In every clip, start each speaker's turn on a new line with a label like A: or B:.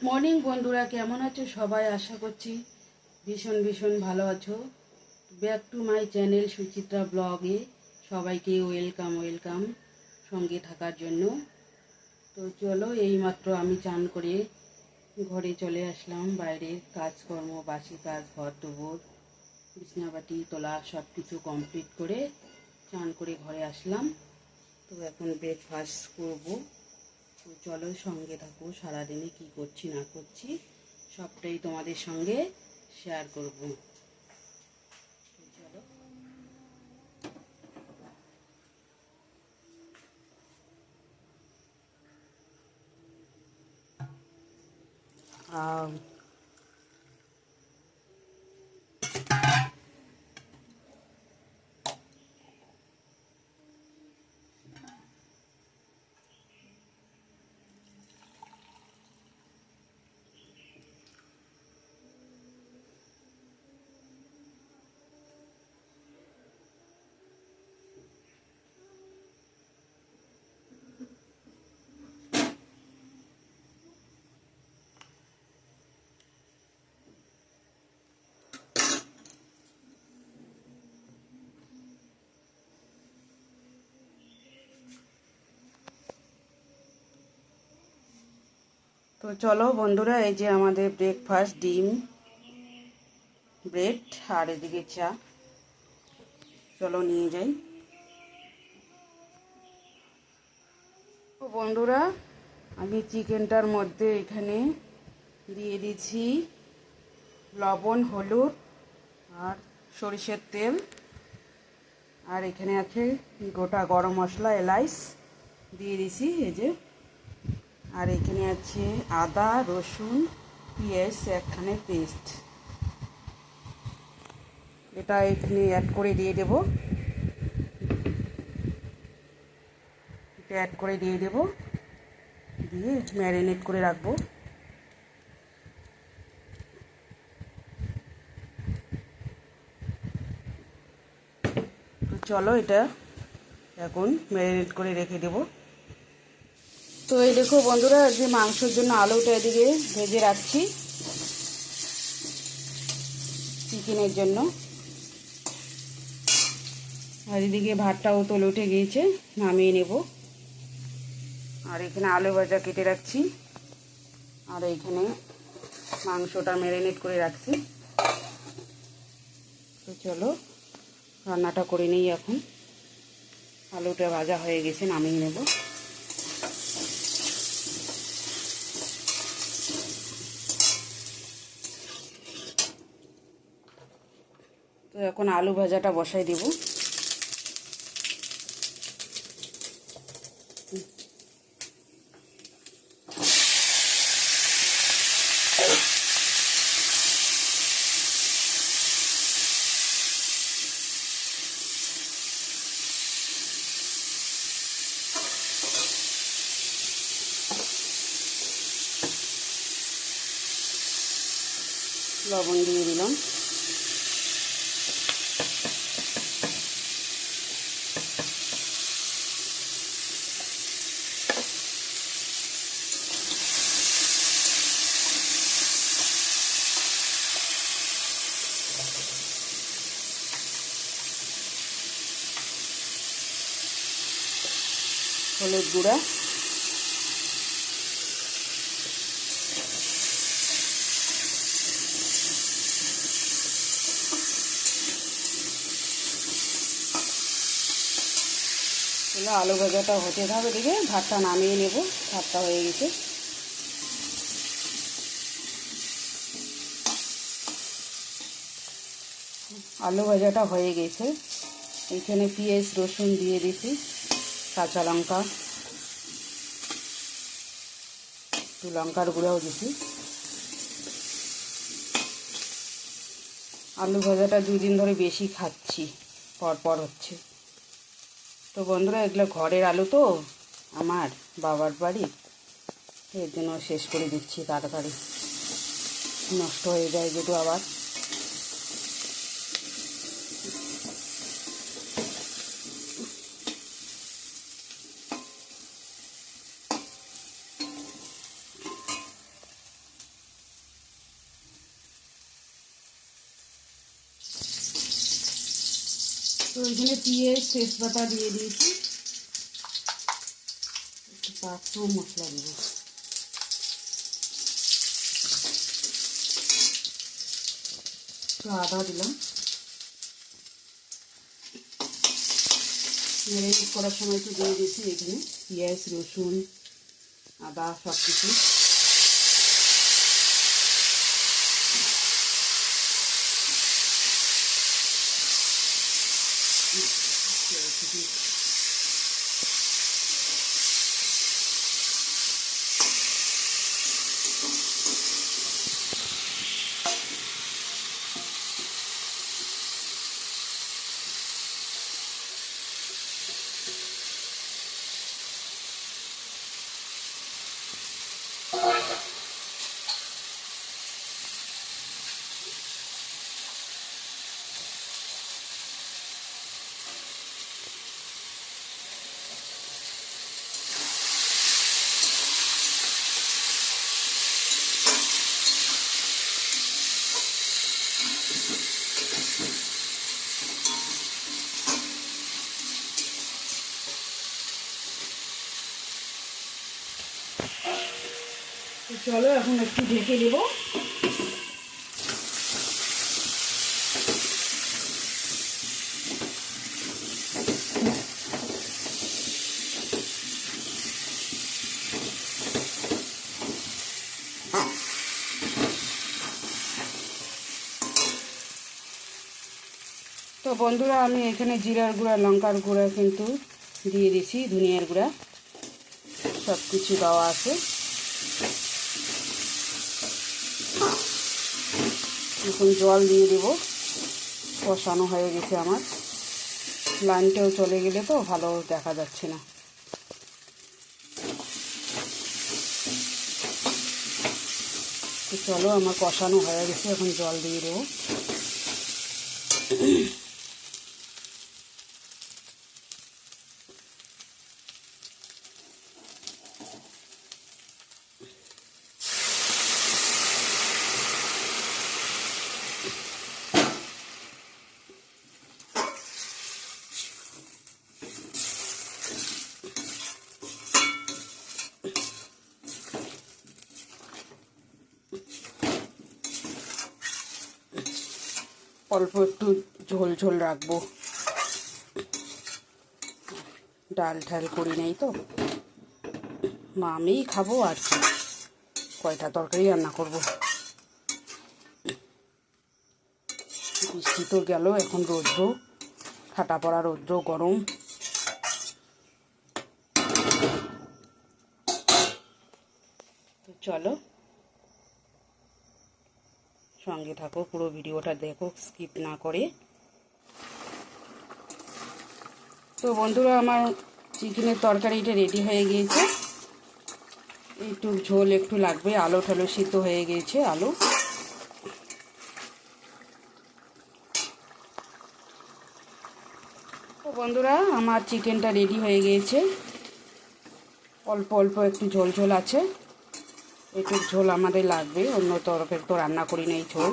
A: Good morning বন্ধুরা। কেমন আছো? সবাই আশা করছি ভীষণ ভীষণ ভালো আছো। Back to my channel Suchitra ব্লগে সবাইকে ওয়েলকাম ওয়েলকাম সঙ্গে থাকার জন্য। তো চলো, এইমাত্র আমি চান করে ঘরে চলে আসলাম। বাইরের কাজকর্ম, বাসি কাজ, ঘর দুপুর বিছনাবাটি, তোলা সব কিছু কমপ্লিট করে চান করে ঘরে আসলাম। তো এখন ব্রেকফাস্ট করব। চলো সঙ্গে থাকো সারাদিনে কি করছি না করছি সবটাই তোমাদের সঙ্গে শেয়ার করব। চলো আম, তো চলো বন্ধুরা, এই যে আমাদের ব্রেকফাস্ট ডিম ব্রেড আর এদিকে চা। চলো নিয়ে যাই। তো বন্ধুরা, আমি চিকেনটার মধ্যে এখানে দিয়ে দিচ্ছি লবণ, হলুদ আর সরিষের তেল। আর এখানে আছে গোটা গরম মশলা, এলাইচ। দিয়ে দিছি, এই যে আর এখানে আছে আদা, রসুন, পেঁয়াজ, একখানে পেস্ট। এটা এখানে অ্যাড করে দিয়ে দেব। এটা অ্যাড করে দিয়ে দেব। দিয়ে ম্যারিনেট করে রাখব। চলো এটা এখন ম্যারিনেট করে রেখে দেবো। তো এই দেখো বন্ধুরা যে মাংসের জন্য আলুটা এদিকে ভেজে রাখছি। চিকেনের জন্য। আর এদিকে ভাতটাও তোলে উঠে গিয়েছে, নামিয়ে নেব। আর এখানে আলু ভাজা কেটে রাখছি। আর এইখানে মাংসটা ম্যারিনেট করে রাখছি। তো চলো, রান্নাটা করে নিই এখন। আলুটা ভাজা হয়ে গেছে, নামিয়ে নেব। এখন আলু ভাজাটা বসাই দিব। লবণ দিয়ে দিলাম। হলুদ গুঁড়া। আলু ভাজাটা হতে থাকবে দিকে ভাতটা নামিয়ে নেব, ভাতটা হয়ে গেছে। আলু ভাজাটা হয়ে গেছে। এখানে পেঁয়াজ, রসুন দিয়ে দিছি কাঁচা লঙ্কা। একটু লঙ্কার গুঁড়াও দিছি আলু ভাজাটা দুদিন ধরে বেশি খাচ্ছি, পরপর হচ্ছে। তো বন্ধুরা, এগুলো ঘরের আলু তো, আমার বাবার বাড়ি। এর জন্য শেষ করে দিচ্ছি তাড়াতাড়ি। নষ্ট হয়ে যায় যেটু আবার। তো এখানে পেঁয়াজ তেজপাতা দিয়ে দিয়েছি একটু পাঁচশো মশলা দেব একটু আদা দিলাম করার সময় একটু দিয়ে দিয়েছি এখানে পেঁয়াজ রসুন আদা সব কিছু চলো এখন একটু ঢেকে দেব তো বন্ধুরা, আমি এখানে জিরার গুঁড়া, লঙ্কার গুঁড়া কিন্তু দিয়ে দিছি, ধনিয়ার গুঁড়া। সব কিছু দেওয়া আছে। এখন জল দিয়ে দেব। কষানো হয়ে গেছে আমার। লাইনটাও চলে গেলে তো ভালো দেখা যাচ্ছে না। তো চলো আমার কষানো হয়ে গেছে, এখন জল দিয়ে দেবো। অল্প একটু ঝোল ঝোল রাখব। ডাল ঠাল করি নেই তো। মা, আমিই খাব আর কি। কয়টা তরকারি রান্না করব? বৃষ্টি তো গেল, এখন রৌদ্র। ফাটা পড়া রৌদ্র, গরম। চলো সঙ্গে থাকো, পুরো ভিডিওটা দেখো স্কিপ না করে। তো বন্ধুরা, আমার চিকেনের তরকারিটা রেডি হয়ে গিয়েছে। একটু ঝোল একটু লাগবে, আলু ঠালু সিদ্ধ হয়ে গিয়েছে, আলু। তো বন্ধুরা, আমার চিকেনটা রেডি হয়ে গিয়েছে। অল্প অল্প একটু ঝোল ঝোল আছে। একটু ঝোল আমাদের লাগবে, অন্য তরকারি তো রান্না করি না এই ঝোল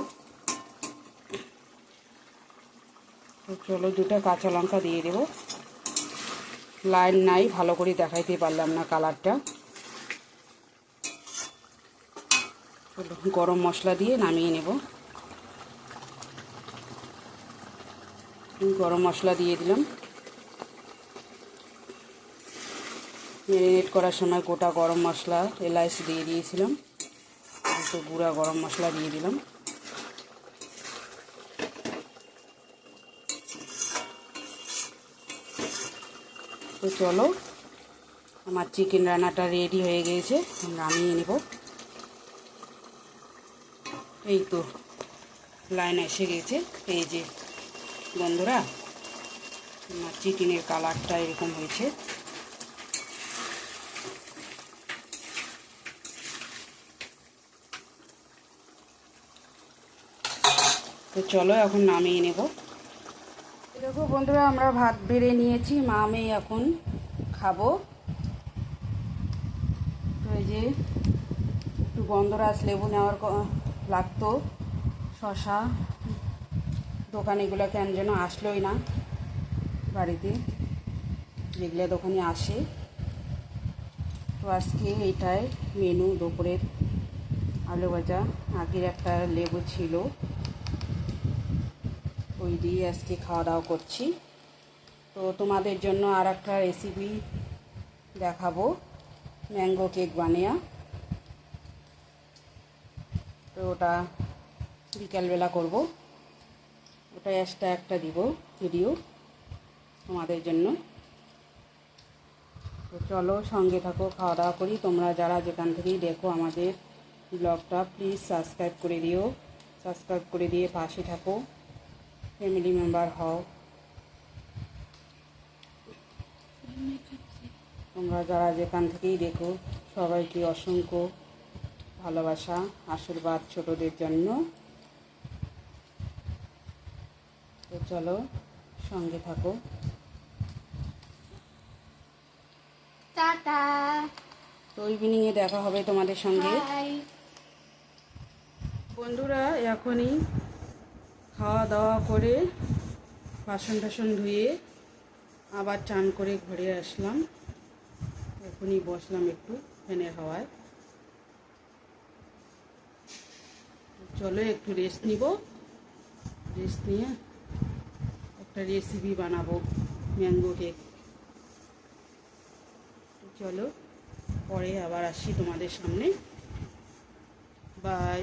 A: চলো দুটো কাঁচা লঙ্কা দিয়ে দেবো। লাইন নাই, ভালো করে দেখাইতে পারলাম না কালারটা। গরম মশলা দিয়ে নামিয়ে নেব। গরম মশলা দিয়ে দিলাম। ম্যারিনেট করার সময় গোটা গরম মশলা, এলাচ দিয়ে দিয়েছিলাম। একটু গুঁড়া গরম মশলা দিয়ে দিলাম। তো চলো, আমার চিকেন রান্নাটা রেডি হয়ে গিয়েছে নামিয়ে নেব। এই তো লাইন এসে গেছে। এই যে, বন্ধুরা, আমার চিকেনের কালারটা এরকম হয়েছে। তো চলো এখন নামিয়ে নেব। দেখো বন্ধুরা, আমরা ভাত বেড়ে নিয়েছি মা আমি এখন খাব। তো এই যে একটু গন্ধরাজ লেবু নেওয়ার লাগতো, শশা, দোকান এগুলো কেন যেন আসলোই না বাড়িতে, যেগুলো দোকানে আসে। তো আজকে এইটাই মেনু দুপুরের আলু ভাজা। আগের একটা লেবু ছিল। ওই দিয়ে আজকে খাওয়া দাওয়া করছি। তো তোমাদের জন্য আর একটা রেসিপি দেখাবো। ম্যাঙ্গো কেক বানিয়া। তো ওটা বিকালবেলা করব। ওটা এক্সট্রা একটা দিব ভিডিও তোমাদের জন্য। তো চলো সঙ্গে থাকো, খাওয়া দাওয়া করি। তোমরা যারা যেখান থেকেই দেখো আমাদের ব্লগটা প্লিজ সাবস্ক্রাইব করে দিও। সাবস্ক্রাইব করে দিয়ে পাশে থাকো। ফ্যামিলি মেম্বার হও। তোমরা যারা যেখান থেকেই দেখো সবাইকে অসংখ্য ভালোবাসা আশীর্বাদ ছোটদের জন্য। তো চলো সঙ্গে থাকো।
B: টাটা।
A: তো ইভিনিংয়ে দেখা হবে তোমাদের সঙ্গে। বন্ধুরা এখনই খাওয়া দাওয়া করে বাসন টাসন ধুয়ে আবার চান করে ঘরে আসলাম। এখনই বসলাম একটু ফ্যানের হাওয়ায়। চলো একটু রেস্ট নিব। রেস্ট নিয়ে একটা রেসিপি বানাবো ম্যাঙ্গো কেক চলো পরে আবার আসি তোমাদের সামনে। বাই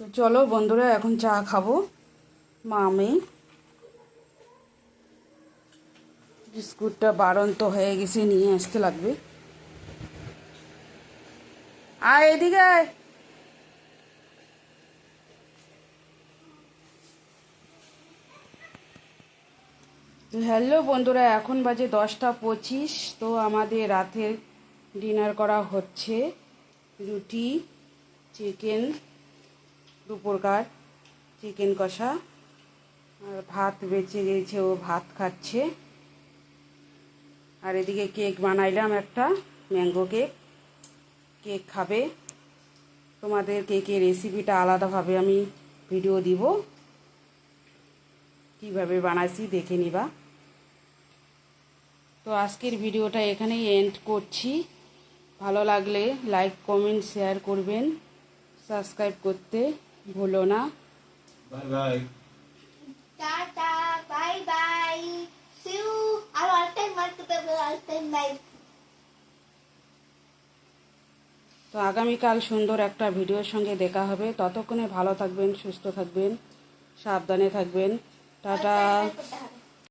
A: তো চলো বন্ধুরা এখন চা খাব। মা আমি। বিস্কুটটা বাড়ন্ত হয়ে গেছে, নিয়ে আসতে লাগবে। আয় এদিকে হ্যালো বন্ধুরা, এখন বাজে দশটা পঁচিশ, তো আমাদের রাতের ডিনার করা হচ্ছে। রুটি, চিকেন দুপুরকার চিকেন কষা, আর ভাত বেঁচে গেছে, ও ভাত খাচ্ছে। আর এদিকে কেক বানাইলাম একটা ম্যাঙ্গো কেক। কেক খাবে। তোমাদের কেকের রেসিপিটা আলাদাভাবে আমি ভিডিও দিব। কীভাবে বানাইছি দেখে নিবা। তো আজকের ভিডিওটা এখানেই এন্ড করছি। ভালো লাগলে লাইক কমেন্ট শেয়ার করবেন। সাবস্ক্রাইব করতে ভুলো না।
B: বাই বাই সিউ আর অল টাইম মার্ক করতে হবে অল টাইম বাই
A: তো আগামীকাল সুন্দর একটা ভিডিওর সঙ্গে দেখা হবে। ততক্ষণে ভালো থাকবেন সুস্থ থাকবেন সাবধানে থাকবেন। টাটা।